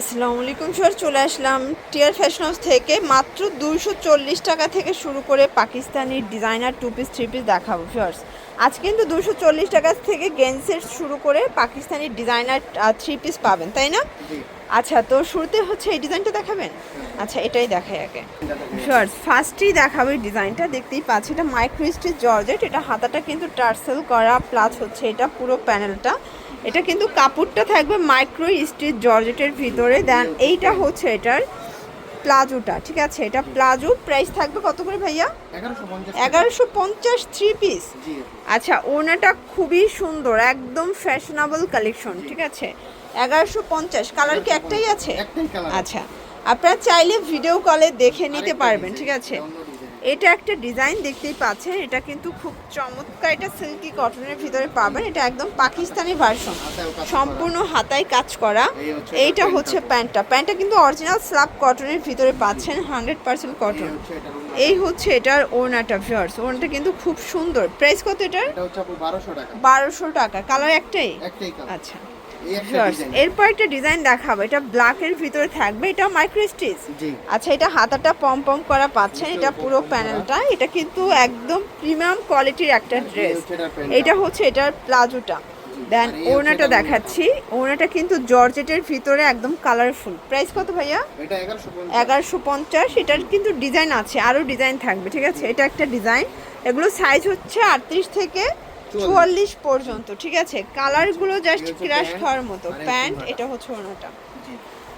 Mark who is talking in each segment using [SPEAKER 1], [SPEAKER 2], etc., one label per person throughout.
[SPEAKER 1] আসসালামু আলাইকুম স্যার চলে আসলাম টিয়ার ফ্যাশন হাউস থেকে। মাত্র দুশো চল্লিশ টাকা থেকে শুরু করে Pakistani designer two piece three piece দেখাবো ফার্স আজ কিন্তু দুশো চল্লিশ টাকা থেকে গেন্সের শুরু করে পাকিস্তানি ডিজাইনার থ্রি পিস পাবেন তাই না? আচ্ছা তো শুরুতে হচ্ছে এই ডিজাইনটা দেখাবেন? আচ্ছা এটাই দেখাই আগে। ফার্স ফার্স্টই দেখাবো এই ডিজাইনটা দেখতেই পাচ্ছি এটা মাইক্রো স্টিচ জর্জেট এটা হাতাটা কিন্তু টার্সেল করা প্লাস হচ্ছে এটা পুরো প্যানেলটা এটা কিন্তু কাপড়টা থাকবে মাইক্রো স্টিচ জর্জেটের ভিতরে। দেন এইটা হচ্ছে এটার প্লাজোটা ঠিক আছে? এটা প্লাজো প্রাইস থাকবে কত করে ভাইয়া?
[SPEAKER 2] এগারোশো পঞ্চাশ
[SPEAKER 1] থ্রি পিস আচ্ছা ওনাটা খুবই সুন্দর একদম ফ্যাশনেবল কালেকশন ঠিক আছে? এগারোশো পঞ্চাশ কালার কি একটাই আছে? আচ্ছা আপনারা চাইলে ভিডিও কলে দেখে নিতে পারবেন ঠিক আছে? এটা একটা ডিজাইন দেখতেই পাচ্ছেন এটা কিন্তু খুব চমৎকার এটা সিল্কি কটনের ভিতরে পাবেন এটা একদম পাকিস্তানি ভার্সন সম্পূর্ণ হাতায় কাজ করা এইটা হচ্ছে প্যান্টটা প্যান্টটা কিন্তু অরিজিনাল স্ল্যাব কটনের ভিতরে পাচ্ছেন হান্ড্রেড পার্সেন্ট কটন এই হচ্ছে এটার ওড়নাটা ভিউয়ার্স ওড়নাটা কিন্তু খুব সুন্দর প্রাইস কত এটার?
[SPEAKER 2] এটা বারোশো টাকা।
[SPEAKER 1] বারোশো টাকা কালার একটাই? আচ্ছা। এরপর একটা ডিজাইন দেখাবো। এটা ব্ল্যাকের ভিতরে থাকবে এটা মাইক্রো স্টিচ আচ্ছা এটা হাতাটা পম পম করা পাচ্ছেন এটা পুরো প্যানেলটা এটা কিন্তু একদম প্রিমিয়াম কোয়ালিটির একটা ড্রেস এটা হচ্ছে এটার প্লাজোটা। দেন ওড়নাটা দেখাচ্ছি। ওড়নাটা কিন্তু জর্জেটের ভিতরে একদম কালারফুল প্রাইস কত ভাইয়া?
[SPEAKER 2] এগারোশো পঞ্চাশ।
[SPEAKER 1] এটার কিন্তু ডিজাইন আছে আরও ডিজাইন থাকবে ঠিক আছে? এটা একটা ডিজাইন এগুলো সাইজ হচ্ছে আটত্রিশ থেকে চুয়াল্লিশ পর্যন্ত ঠিক আছে? কালারগুলো জাস্ট
[SPEAKER 2] প্যান্ট,
[SPEAKER 1] খাওয়ার মতো। প্যান্ট এটা হচ্ছে ওড়নাটা
[SPEAKER 2] জি।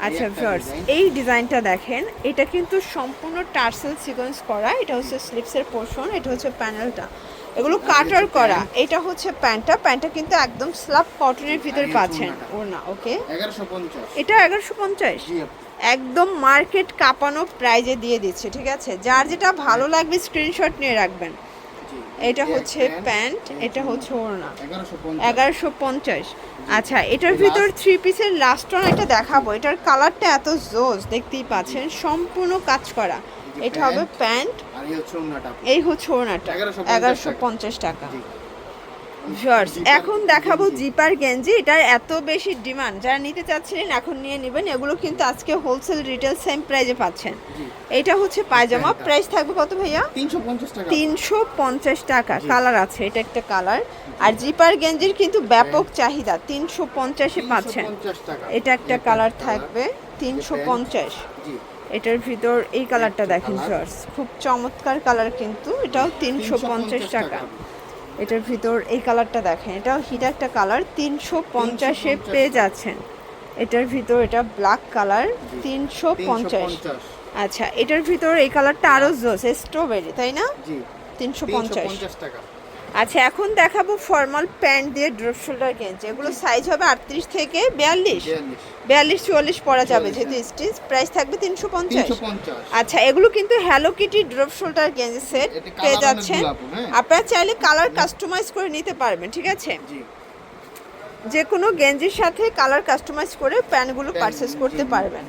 [SPEAKER 1] আচ্ছা
[SPEAKER 2] design।
[SPEAKER 1] এই ডিজাইনটা দেখেন এটা কিন্তু সম্পূর্ণ টার্সেল সিকোয়েন্স করা এটা হচ্ছে স্লিপসের পোর্শন এটা হচ্ছে প্যানেলটা এগুলো কাটার করা এটা হচ্ছে প্যান্টটা প্যান্টটা কিন্তু একদম স্ল্যাব কটনের ভিতরে পাচ্ছেন
[SPEAKER 2] ওড়নাটা।
[SPEAKER 1] ওড়না ওকে এটা এগারোশো পঞ্চাশ?
[SPEAKER 2] জি
[SPEAKER 1] একদম মার্কেট কাঁপানো প্রাইজে দিয়ে দিচ্ছে ঠিক আছে? যার যেটা ভালো লাগবে স্ক্রিনশট নিয়ে রাখবেন। এটা হচ্ছে প্যান্ট এটা হচ্ছে ওড়না।
[SPEAKER 2] এগারোশো পঞ্চাশ।
[SPEAKER 1] আচ্ছা এটার ভিতর থ্রি পিসের লাস্ট ওয়ান এটা দেখাবো। এটার কালারটা এত জোজ দেখতেই পাচ্ছেন সম্পূর্ণ কাজ করা। এটা হবে প্যান্ট
[SPEAKER 2] এই হচ্ছে ওড়নাটা। আপু
[SPEAKER 1] এই হচ্ছে ওড়নাটা
[SPEAKER 2] 1150
[SPEAKER 1] এগারোশো পঞ্চাশ টাকা। ভিউয়ার্স এখন দেখাবো জিপার গেঞ্জি। এটার এত বেশি ডিমান্ড। যারা নিতে চাচ্ছিলেন এখন নিয়ে নেবেন। এগুলো কিন্তু আজকে হোলসেল রিটেল সেম প্রাইজে পাচ্ছেন। এটা হচ্ছে পায়জামা। প্রাইস থাকবে কত ভাইয়া?
[SPEAKER 2] তিনশো পঞ্চাশ টাকা।
[SPEAKER 1] কালার আছে এটা একটা কালার আর জিপার গেঞ্জির কিন্তু ব্যাপক চাহিদা। তিনশো পঞ্চাশে পাচ্ছেন। এটা একটা কালার থাকবে। তিনশো পঞ্চাশ। এটার ভিতর এই কালারটা দেখেন
[SPEAKER 2] colour।
[SPEAKER 1] খুব চমৎকার কালার কিন্তু। এটাও তিনশো পঞ্চাশ টাকা। এটার ভিতর এই কালারটা দেখেন। এটাও হিট একটা কালার তিনশো পঞ্চাশে
[SPEAKER 2] 350
[SPEAKER 1] পেয়ে যাচ্ছেন। এটার ভিতর এটা ব্ল্যাক কালার তিনশো পঞ্চাশ। আচ্ছা এটার ভিতর এই কালারটা আরও জোস স্ট্রবেরি তাই না? তিনশো পঞ্চাশ
[SPEAKER 2] টাকা।
[SPEAKER 1] আচ্ছা এখন দেখাবো ফর্মাল প্যান্ট দিয়ে ড্রপ শোল্ডার গেঞ্জি এগুলো সাইজ হবে আটত্রিশ থেকে বিয়াল্লিশ। বিয়াল্লিশ। চুয়াল্লিশ পরা যাবে
[SPEAKER 2] 44,
[SPEAKER 1] যেহেতু স্টিচ প্রাইস থাকবে তিনশো পঞ্চাশ। আচ্ছা এগুলো কিন্তু হ্যালো কিটি ড্রপ শোল্ডার গেঞ্জি সেট পেয়ে যাচ্ছেন।
[SPEAKER 2] অনেকগুলো আপু, হ্যাঁ?
[SPEAKER 1] আপনারা চাইলে কালার কাস্টমাইজ করে নিতে পারবেন ঠিক আছে? যে কোনো গেঞ্জির সাথে কালার কাস্টমাইজ করে প্যান্টগুলো
[SPEAKER 2] প্যান্ট
[SPEAKER 1] পারচেস করতে পারবেন।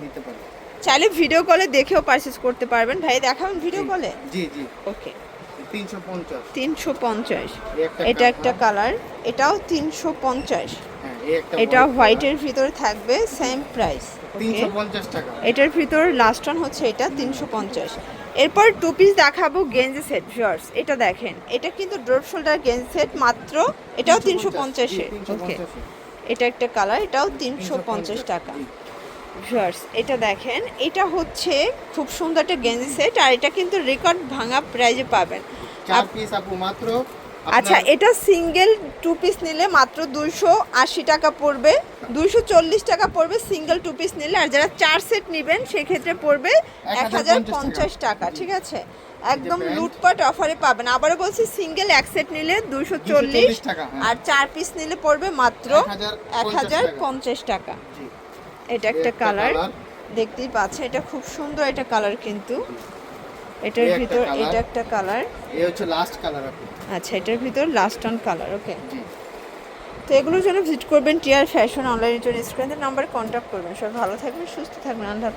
[SPEAKER 1] চাইলে ভিডিও কলে দেখেও পারচেস করতে পারবেন। ভাই দেখাবেন ভিডিও কলে
[SPEAKER 2] জি জি।
[SPEAKER 1] ওকে
[SPEAKER 2] 350
[SPEAKER 1] তিনশো পঞ্চাশ। এটা একটা কালার। এটাও তিনশো পঞ্চাশ। এটা হোয়াইটের ভিতরে থাকবে সেম প্রাইস
[SPEAKER 2] colour, 350 টাকা।
[SPEAKER 1] এটার ভিতর লাস্ট ওয়ান হচ্ছে এটা তিনশো পঞ্চাশ। এরপর টু পিস দেখাবো গেঞ্জি সেট ভিউয়ার্স এটা দেখেন এটা কিন্তু ড্রপ শোল্ডার গেঞ্জি সেট মাত্র এটাও তিনশো
[SPEAKER 2] 350
[SPEAKER 1] পঞ্চাশে ওকে এটা একটা কালার এটাও তিনশো পঞ্চাশ। টাকা। ভিউয়ার্স এটা দেখেন এটা হচ্ছে খুব সুন্দর একটা গেঞ্জি সেট আর এটা কিন্তু রেকর্ড ভাঙা প্রাইজে পাবেন।
[SPEAKER 2] চার পিস আপু মাত্র
[SPEAKER 1] আচ্ছা এটা সিঙ্গেল টু পিস নিলে মাত্র দুইশো আশি টাকা পড়বে দুইশো চল্লিশ টাকা পড়বে সিঙ্গেল টু পিস নিলে আর যারা চার সেট নেবেন সেক্ষেত্রে পড়বে এক হাজার পঞ্চাশ টাকা। ঠিক আছে? একদম। লুটপাট অফারে পাবেন। আবারও বলছি সিঙ্গেল এক সেট নিলে দুইশো চল্লিশ
[SPEAKER 2] টাকা, হ্যাঁ।
[SPEAKER 1] আর চার পিস নিলে পড়বে মাত্র এক হাজার পঞ্চাশ টাকা। এটা একটা কালার। দেখতেই পাচ্ছে এটা খুব সুন্দর একটা কালার কিন্তু। এটার ভিতর এটা একটা কালার।
[SPEAKER 2] এই হচ্ছে লাস্ট কালার
[SPEAKER 1] আচ্ছা এটার ভিতর লাস্ট অন কালার ওকে তো এগুলোর জন্য ভিজিট করবেন টিয়ার ফ্যাশন অনলাইনের জন্য। স্ক্রিনের নাম্বার কন্ট্যাক্ট করবেন। সব ভালো থাকবেন সুস্থ থাকবেন। আল্লাহ।